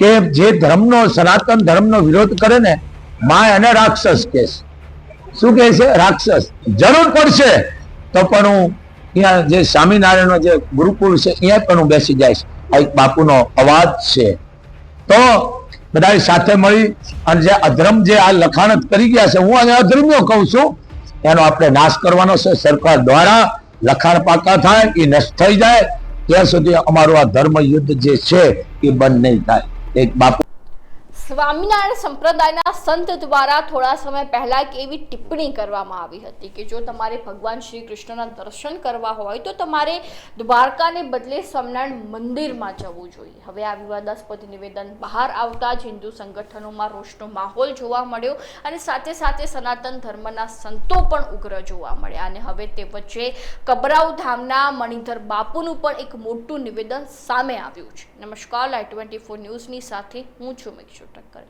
કે જે ધર્મનો સનાતન ધર્મનો વિરોધ કરે ને, માય અને રાક્ષસ કે શું કહે છે? રાક્ષસ. જરૂર પડશે, તો પણ હું અહીંયા જે સ્વામિનારાયણનો જે ગુરુકુળ છે અહીંયા પણ હું બેસી જઈશ. આ એક બાપુનો અવાજ છે. તો બધા સાથે મળી અને જે અધર્મ જે આ લખાણ કરી ગયા છે, હું અને અધર્મ્યો કહું છું, એનો આપણે નાશ કરવાનો છે. સરકાર દ્વારા લખાણ પાકા થાય એ નષ્ટ થઈ જાય. ત્યાં સુધી અમારું આ ધર્મ યુદ્ધ જે છે એ બંધ નહીં થાય. એક બાપુ સ્વામિનારાયણ સંપ્રદાયના સંત દ્વારા થોડા સમય પહેલા એક એવી ટિપ્પણી કરવામાં આવી હતી કે જો તમારે ભગવાન શ્રી કૃષ્ણના દર્શન કરવા હોય તો તમારે દ્વારકાને બદલે સ્વામિનારાયણ મંદિરમાં જવું જોઈએ. હવે આ વિવાદાસ્પદ નિવેદન બહાર આવતા જ હિન્દુ સંગઠનોમાં રોષનો માહોલ જોવા મળ્યો અને સાથે સાથે સનાતન ધર્મના સંતો પણ ઉગ્ર જોવા મળ્યા અને હવે તે વચ્ચે કબરાઉ ધામના મણિધર બાપુનું પણ એક મોટું નિવેદન સામે આવ્યું છે. નમસ્કાર લાઈ ટ્વેન્ટી ફોર ન્યૂઝની સાથે હું છું મિક્ષુ કરે.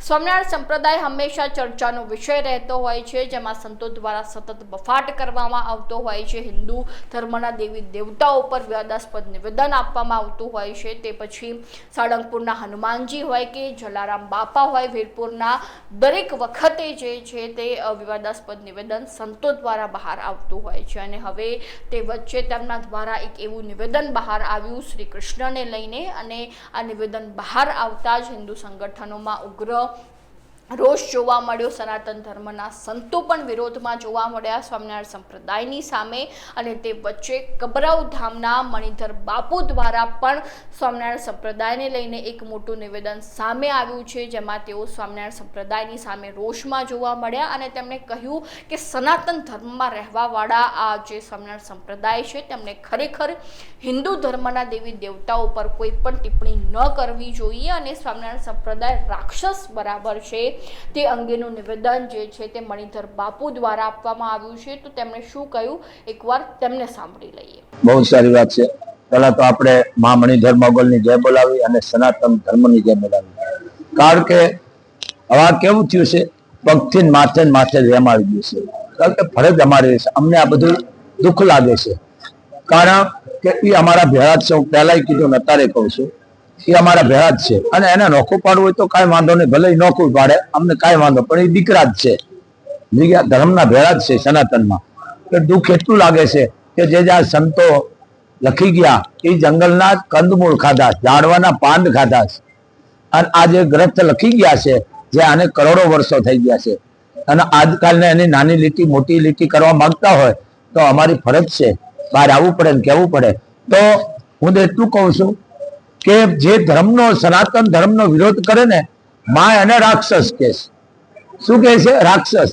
સ્વામિનારાયણ સંપ્રદાય હંમેશા ચર્ચાનો વિષય રહેતો હોય છે, જેમાં સંતો દ્વારા સતત બફાટ કરવામાં આવતો હોય છે. હિન્દુ ધર્મના દેવી દેવતાઓ પર વિવાદાસ્પદ નિવેદન આપવામાં આવતું હોય છે. તે પછી સાળંગપુરના હનુમાનજી હોય કે જલારામ બાપા હોય, વીરપુરના દરેક વખતે જે છે તે વિવાદાસ્પદ નિવેદન સંતો દ્વારા બહાર આવતું હોય છે. અને હવે તે વચ્ચે તેમના દ્વારા એક એવું નિવેદન બહાર આવ્યું શ્રી કૃષ્ણને લઈને. અને આ નિવેદન બહાર આવતા જ હિન્દુ સંગઠનોમાં ઉગ્ર રોષ જોવા મળ્યો સનાતન ધર્મના સંતો પણ વિરોધમાં જોવા મળ્યા સ્વામિનારાયણ સંપ્રદાયની સામે અને તે વચ્ચે કબરાઉ ધામના મણિધર બાપુ દ્વારા પણ સ્વામિનારાયણ સંપ્રદાયને લઈને એક મોટું નિવેદન સામે આવ્યું છે, જેમાં તેઓ સ્વામિનારાયણ સંપ્રદાયની સામે રોષમાં જોવા મળ્યા અને તેમણે કહ્યું કે સનાતન ધર્મમાં રહેવાવાળા આ જે સ્વામિનારાયણ સંપ્રદાય છે તેમણે ખરેખર હિન્દુ ધર્મના દેવી દેવતાઓ પર કોઈ પણ ટિપ્પણી ન કરવી જોઈએ અને સ્વામિનારાયણ સંપ્રદાય રાક્ષસ બરાબર છે. તે અંગેનું નિવેદન જે છે તે મણિધર બાપુ દ્વારા આપવામાં આવ્યું છે. તો તેમણે શું કહ્યું? એકવાર તેમને સાંભળી લઈએ. બહુ સારી વાત છે. પહેલા તો આપણે મા મણિધર મોગલની જય બોલાવી અને સનાતન ધર્મની જય બોલાવી. કારણ કે હવે કેવું થયું છે? પગથી માથે માથે રેમ આવી ગયું છે. કારણ કે ફરજ અમારી છે. અમને આ બધું દુઃખ લાગે છે. કારણ કે એ અમારા ભેળા છે. હું પહેલાય કીધું ને અત્યારે કહું છું. એ અમારા ભેળા જ છે. અને એને નોખું પાડવું હોય તો કાંઈ વાંધો નહીં, ભલે નોખું પાડે, અમને કાંઈ વાંધો પણ એ દીકરા જ છે. જગ્યા ધર્મના ભેળા જ છે સનાતનમાં. કે દુઃખ એટલું લાગે છે કે જે જ્યાં સંતો લખી ગયા એ જંગલના કંદમૂળ ખાધા, ઝાડવાના પાંદ ખાધા અને આ જે ગ્રંથ લખી ગયા છે, જે આને કરોડો વર્ષો થઈ ગયા છે. અને આજકાલને એની નાની લીટી, મોટી લીટી કરવા માંગતા હોય, તો અમારી ફરજ છે, બહાર આવવું પડે ને કહેવું પડે. તો હું તો એટલું કહું છું કે જે ધર્મનો, સનાતન ધર્મનો વિરોધ કરે ને માં એને રાક્ષસ કે શું કહે છે? રાક્ષસ.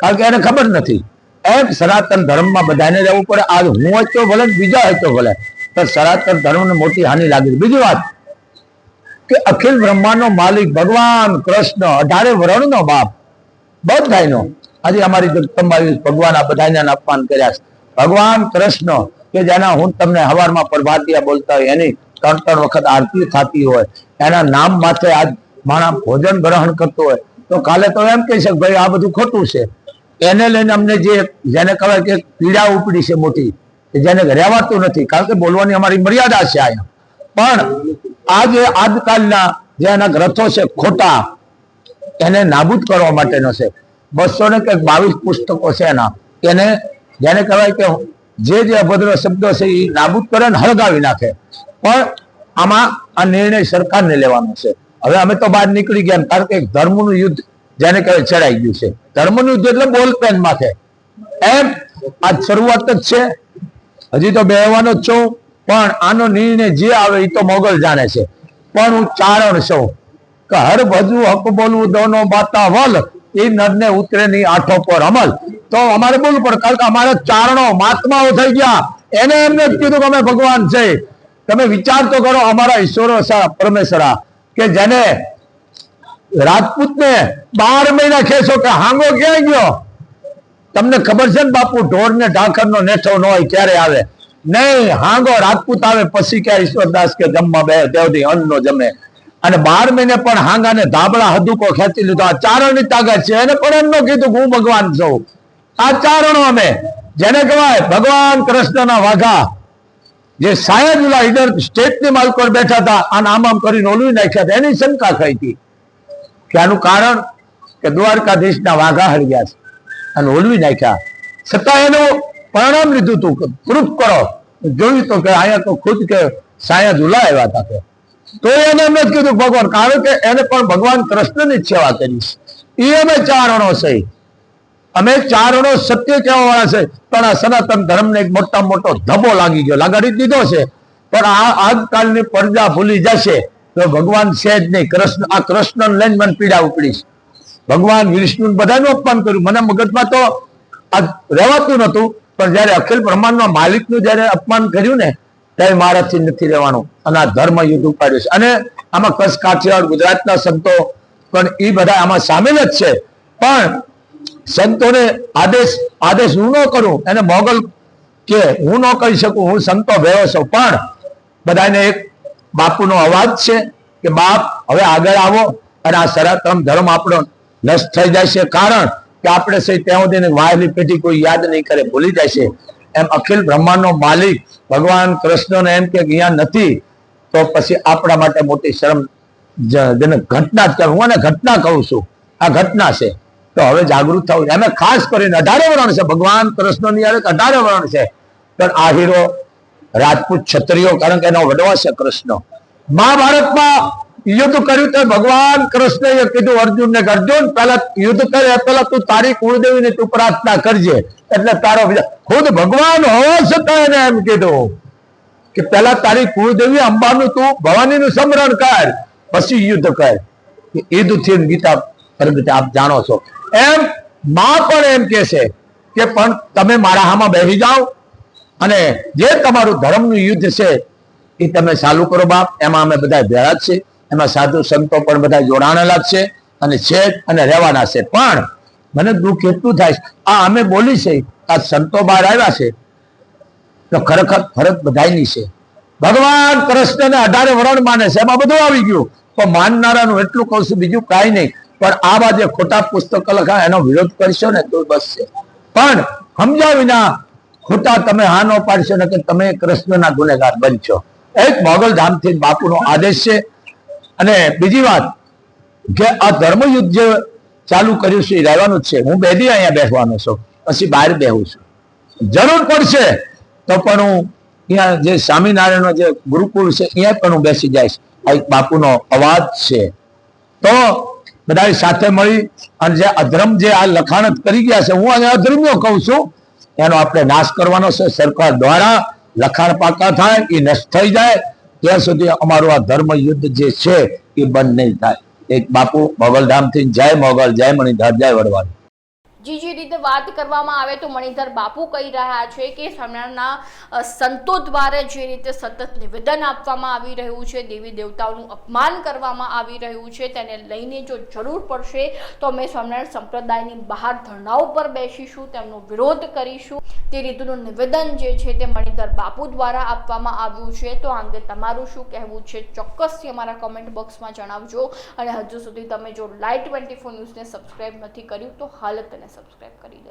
કારણ કે એને ખબર નથી. એમ સનાતન ધર્મમાં બધાને રહેવું પડે. આજ હું હોય ભલે બીજા હોય ભલે. તો સનાતન ધર્મને મોટી હાનિ લાગી. બીજી વાત કે અખિલ બ્રહ્માંડનો માલિક ભગવાન કૃષ્ણ, અઢારે વર્ણનો બાપ બધાનો આજે અમારી ભગવાન આ બધાને અપમાન કર્યા છે. ભગવાન કૃષ્ણ, કે જેના હું તમને હવારમાં પ્રભાતિયા બોલતા હોય એની ત્રણ ત્રણ વખત આરતી થતી હોય, એના નામ માથે આજ માણસ ભોજન ગ્રહણ કરતો હોય, તો કાલે તો એમ કહી શકે, ભાઈ, આ બધું ખોટું છે. એને લઈને અમને જે જેને કહેવાય કે પીડા ઉપડી છે મોટી જેને રહેવાતું નથી, કારણ કે બોલવાની અમારી મર્યાદા છે અહીંયા. પણ આ જે આજકાલના જે એના ગ્રંથો છે ખોટા, એને નાબૂદ કરવા માટેનો છે. બસો ને કંઈક બાવીસ પુસ્તકો છે એના. એને જેને કહેવાય કે જે જે અભદ્ર શબ્દો છે એ નાબૂદ કરે ને હળગાવી નાખે. પણ આમાં આ નિર્ણય સરકારને લેવાનો છે. હવે અમે તો બહાર નીકળી ગયા કારણ કે ધર્મનું યુદ્ધ જેને કહેવાય ચડાઈ ગયું છે. ધર્મનું યુદ્ધ એટલે બોલ પેન માથે. એમ આ શરૂઆત જ છે. હજી તો બેહવાનો જ છું, પણ આનો નિર્ણય જે આવે એ તો મોગલ જાણે છે. પણ હું ચારણ છું કે હર ભજવું હક બોલવું દોનો બાતા વલ એ નરને ઉતરે ની આઠો પર અમલ. તો અમારે બોલવું પડે, કારણ કે અમારે ચારણો મહાત્માઓ થઈ ગયા. એને એમને જ કીધું કે અમે ભગવાન છે. તમે વિચાર તો કરો અમારા ઈશ્વરો પરમેશ્વર, કે જેને રાજપૂતને બાર મહિના કહેશો કે હાંગો ક્યાં ગયો? તમને ખબર છે ને બાપુ ઢોર ને ઢાંકર નો નેઠો ન હોય ક્યારે આવે? નહીં, હાંગો રાજપૂત આવે પછી ક્યાં ઈશ્વરદાસ કે જમવા બે દેવથી અન્ન નો જમે. અને બાર મહિને પણ હાંગા ને ધાબળા હદુકો ખેંચી લીધો. આ ચારણની તાકાત છે, એને પણ એમનો કીધું હું ભગવાન છું. આ ચારણો અમે. જેને કહેવાય ભગવાન કૃષ્ણના વાઘા. જે સાયદુલ્લા ઈડર સ્ટેટની માલ પર બેઠા હતા અને આમ આમ કરીને ઓલવી નાખ્યા હતા. એની શંકા થઈ હતી કે આનું કારણ કે દ્વારકાધીશના વાઘા હળ્યા છે. અને ઓલવી નાખ્યા. છતાં એનું પરિણામ લીધું હતું કે, પ્રૂફ કરો. જોયું તો કે અહીંયા તો ખુદ કે સાયા આવ્યા હતા કે. તો એને એમ જ કીધું, ભગવાન, કારણ કે એને પણ ભગવાન કૃષ્ણની જ સેવા કરી એ અમે ચારણો છે. અમે ચારણો સત્ય કહેવાવાળા છે, પણ આ સનાતન ધર્મને એક મોટા મોટો ધબો લાગી ગયો, લગાડી દીધો છે. પણ આ આજકાલની પડદા ભૂલી જશે તો ભગવાન છે જ નહીં. કૃષ્ણ, આ કૃષ્ણ લઈને મને પીડા ઉપડીશ ભગવાન વિષ્ણુ બધાનું અપમાન કર્યું. મને મગજમાં તો આ રહેવાતું નતું પણ જયારે અખિલ બ્રહ્માંડમાં માલિકનું જયારે અપમાન કર્યું ને, ત્યારે મારાથી નથી રહેવાનું. અને આ ધર્મ યુદ્ધ ઉપાડ્યું છે. અને આમાં કચ્છ, કાઠિયાવાડ, ગુજરાતના સંતો પણ એ બધા આમાં સામેલ જ છે. પણ સંતોને આદેશ આદેશ હું ન કરું, એને મોગલ કે હું ન કરી શકું, હું સંતો ભેળો છું. પણ બધાને એક બાપુનો અવાજ છે કે, બાપ, હવે આગળ આવો અને આ સનાતન ધર્મ આપણો નષ્ટ થઈ જાય છે કારણ કે આપણે સહી ત્યાં સુધી વાયલી પેઢી કોઈ યાદ નહીં કરે, ભૂલી જાય છે એમ અખિલ બ્રહ્માંડનો માલિક ભગવાન કૃષ્ણને એમ કે, અહીંયા નથી. તો પછી આપણા માટે મોટી શરમ જેને ઘટના જ કરું, હું આને ઘટના કહું છું. આ ઘટના છે. તો હવે જાગૃત થવું એમે ખાસ કરીને અઢારે વર્ણ છે. ભગવાન કૃષ્ણની યારે અઢારે વર્ણ છે. પણ આ હીરો રાજપૂત ક્ષત્રિયો કારણ કે એનો વડવા છે કૃષ્ણ. મહાભારતમાં યુદ્ધ કર્યું તો ભગવાન કૃષ્ણએ કીધું, અર્જુનને કે અર્જુન પહેલા યુદ્ધ કરે, પહેલા તું તારી કુળદેવીની તું પ્રાર્થના કરજે. એટલે તારો ખુદ ભગવાન હોવા છતાં એને એમ કીધું કે પહેલા તારી કુળદેવી અંબાનું તું ભવાનીનું સ્મરણ કર, પછી યુદ્ધ કર. યુદ્ધથી ગીતા પ્રગટ આપ જાણો છો. એમ માં પણ એમ કે છે કે પણ તમે મારા હામાં બેસી જાઓ અને જે તમારું ધર્મનું યુદ્ધ છે એ તમે ચાલુ કરો બાપ. એમાં અમે બધા ભેળા જ છે. એમાં સાધુ સંતો પણ બધા જોડાણેલા જ છે અને છે અને રહેવાના છે. પણ મને દુઃખ એટલું થાય આ અમે બોલી છે, આ સંતો બહાર આવ્યા છે, તો ખરેખર ફરક બધાની છે. ભગવાન કૃષ્ણને અઢારે વરણ માને છે. એમાં બધું આવી ગયું. તો માનનારાનું એટલું કહું છું, બીજું કાંઈ નહીં. પણ આવા જે ખોટા પુસ્તકો લખા એનો વિરોધ કરશો ને તો બસ છે. પણ વિના ખોટા તમે હા ન પાડશો ને કે તમે કૃષ્ણના ગુનેગાર બનશો. એક મોગલ ધામથી બાપુનો આદેશ છે. અને બીજી વાત કે આ ધર્મયુદ્ધ જે ચાલુ કર્યું છે, એ રહેવાનું જ છે. હું બે દી અહીંયા બેસવાનો છું. પછી બહાર બેહું છું. જરૂર પડશે તો પણ હું અહીંયા જે સ્વામિનારાયણનો જે ગુરુકુળ છે, અહીંયા પણ હું બેસી જઈશ. આ એક બાપુનો અવાજ છે. તો બધા સાથે મળી અને જે અધર્મ જે આ લખાણ કરી ગયા છે, હું અહીંયા અધર્મીઓ કહું છું, એનો આપણે નાશ કરવાનો છે. સરકાર દ્વારા લખાણ પાકા થાય એ નષ્ટ થઈ જાય, ત્યાં સુધી અમારું આ ધર્મ યુદ્ધ જે છે એ બંધ નહીં થાય. એક બાપુ મોગલધામથી જય મોગલ, જય મણિધાર, જય વડવાલ જે જે, રીતે વાત કરવામાં આવે તો મણિધર બાપુ કહી રહ્યા છે કે સમયના સંતો દ્વારા જે રીતે સતત નિવેદન આપવામાં આવી રહ્યું છે, દેવી દેવતાઓનું અપમાન કરવામાં આવી રહ્યું છે, તેને લઈને જો જરૂર પડશે તો અમે સ્વામિનારાયણ સંપ્રદાયની બહાર ધરણાઓ પર બેસીશું, તેમનો વિરોધ કરીશું. તે રીતનું નિવેદન જે છે તે મણિધર બાપુ દ્વારા આપવામાં આવ્યું છે. તો આ અંગે તમારું શું કહેવું છે? ચોક્કસથી અમારા કોમેન્ટ બોક્સમાં જણાવજો. અને હજુ સુધી તમે જો લાઈટ ટ્વેન્ટી ફોર ન્યૂઝને સબસ્ક્રાઈબ નથી કર્યું, તો હાલ તેને કરી દો.